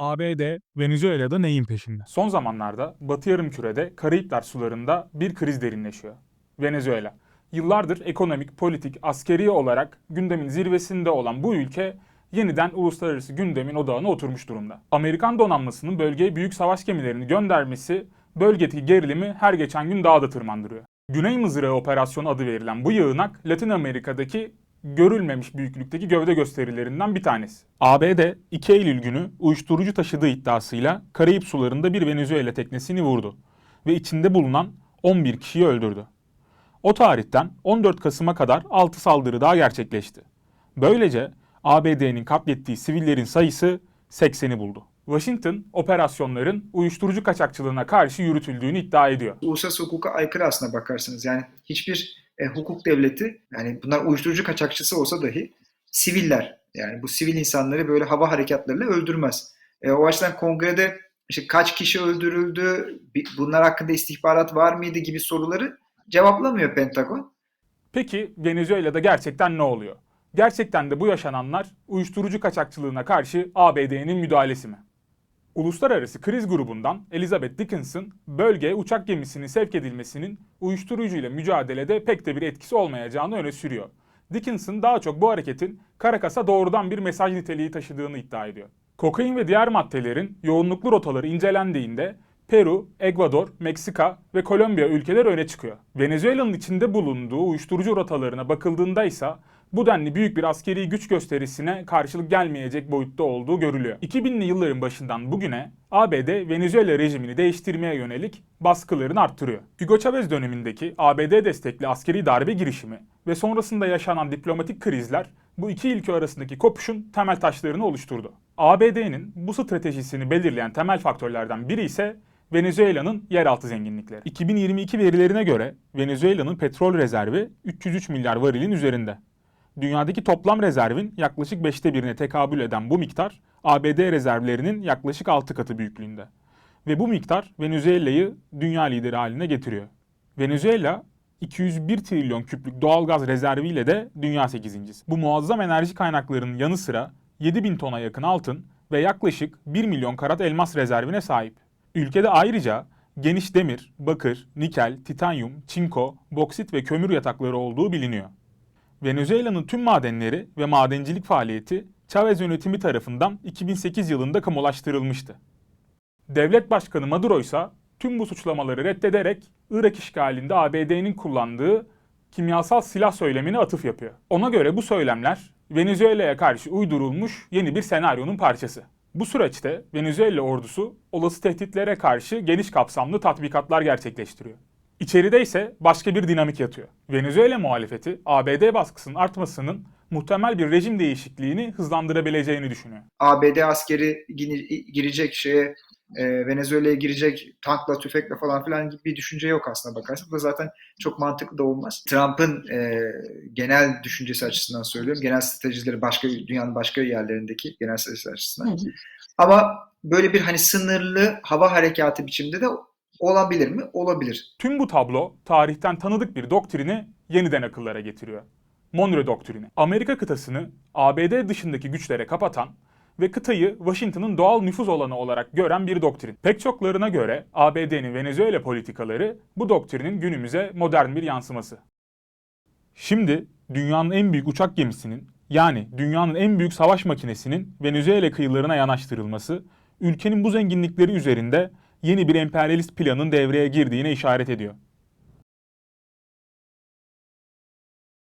ABD, Venezuela'da neyin peşinde? Son zamanlarda Batı Yarımküre'de Karayipler sularında bir kriz derinleşiyor. Venezuela. Yıllardır ekonomik, politik, askeri olarak gündemin zirvesinde olan bu ülke yeniden uluslararası gündemin odağına oturmuş durumda. Amerikan donanmasının bölgeye büyük savaş gemilerini göndermesi bölgedeki gerilimi her geçen gün daha da tırmandırıyor. Güney Mızrağı Operasyonu adı verilen bu yığınak Latin Amerika'daki görülmemiş büyüklükteki gövde gösterilerinden bir tanesi. ABD 2 Eylül günü uyuşturucu taşıdığı iddiasıyla Karayip sularında bir Venezuela teknesini vurdu ve içinde bulunan 11 kişiyi öldürdü. O tarihten 14 Kasım'a kadar 6 saldırı daha gerçekleşti. Böylece ABD'nin katlettiği sivillerin sayısı 80'i buldu. Washington, operasyonların uyuşturucu kaçakçılığına karşı yürütüldüğünü iddia ediyor. uluslararası hukuka aykırı aslına bakarsanız. Yani hiçbir e, hukuk devleti yani bunlar uyuşturucu kaçakçısı olsa dahi siviller yani bu sivil insanları böyle hava harekatlarıyla öldürmez. E, o açıdan kongrede işte kaç kişi öldürüldü, bunlar hakkında istihbarat var mıydı gibi soruları cevaplamıyor Pentagon. Peki Venezuela'da gerçekten ne oluyor? Gerçekten de bu yaşananlar uyuşturucu kaçakçılığına karşı ABD'nin müdahalesi mi? Uluslararası Kriz Grubu'ndan Elizabeth Dickinson, bölgeye uçak gemisinin sevk edilmesinin uyuşturucuyla mücadelede pek de bir etkisi olmayacağını öne sürüyor. Dickinson daha çok bu hareketin Caracas'a doğrudan bir mesaj niteliği taşıdığını iddia ediyor. Kokain ve diğer maddelerin yoğunluklu rotaları incelendiğinde Peru, Ekvador, Meksika ve Kolombiya ülkeleri öne çıkıyor. Venezuela'nın içinde bulunduğu uyuşturucu rotalarına bakıldığında ise bu denli büyük bir askeri güç gösterisine karşılık gelmeyecek boyutta olduğu görülüyor. 2000'li yılların başından bugüne ABD Venezuela rejimini değiştirmeye yönelik baskılarını arttırıyor. Hugo Chavez dönemindeki ABD destekli askeri darbe girişimi ve sonrasında yaşanan diplomatik krizler bu iki ülke arasındaki kopuşun temel taşlarını oluşturdu. ABD'nin bu stratejisini belirleyen temel faktörlerden biri ise Venezuela'nın yeraltı zenginlikleri. 2022 verilerine göre Venezuela'nın petrol rezervi 303 milyar varilin üzerinde. Dünyadaki toplam rezervin yaklaşık 5'te birine tekabül eden bu miktar ABD rezervlerinin yaklaşık 6 katı büyüklüğünde. Ve bu miktar Venezuela'yı dünya lideri haline getiriyor. Venezuela 201 trilyon küplük doğalgaz rezerviyle de dünya 8. Bu muazzam enerji kaynaklarının yanı sıra 7000 tona yakın altın ve yaklaşık 1 milyon karat elmas rezervine sahip. Ülkede ayrıca geniş demir, bakır, nikel, titanyum, çinko, boksit ve kömür yatakları olduğu biliniyor. Venezuela'nın tüm madenleri ve madencilik faaliyeti Chavez yönetimi tarafından 2008 yılında kamulaştırılmıştı. Devlet Başkanı Maduro ise tüm bu suçlamaları reddederek Irak işgalinde ABD'nin kullandığı kimyasal silah söylemine atıf yapıyor. Ona göre bu söylemler Venezuela'ya karşı uydurulmuş yeni bir senaryonun parçası. Bu süreçte Venezuela ordusu olası tehditlere karşı geniş kapsamlı tatbikatlar gerçekleştiriyor. İçeride ise başka bir dinamik yatıyor. Venezuela muhalefeti ABD baskısının artmasının muhtemel bir rejim değişikliğini hızlandırabileceğini düşünüyor. ABD askeri girecek şeye e, Venezuela'ya girecek tankla, tüfekle falan filan gibi bir düşünce yok aslında bakarsan. Bu da zaten çok mantıklı da olmaz. Trump'ın e, genel düşüncesi açısından söylüyorum. Genel stratejileri başka dünyanın başka yerlerindeki genel stratejiler açısından. Ama böyle bir hani sınırlı hava harekatı biçimde de olabilir mi? Olabilir. Tüm bu tablo tarihten tanıdık bir doktrini yeniden akıllara getiriyor. Monroe doktrini. Amerika kıtasını ABD dışındaki güçlere kapatan ve kıtayı Washington'ın doğal nüfuz alanı olarak gören bir doktrin. Pek çoklarına göre ABD'nin Venezuela politikaları bu doktrinin günümüze modern bir yansıması. Şimdi dünyanın en büyük uçak gemisinin yani dünyanın en büyük savaş makinesinin Venezuela kıyılarına yanaştırılması ülkenin bu zenginlikleri üzerinde yeni bir emperyalist planın devreye girdiğine işaret ediyor.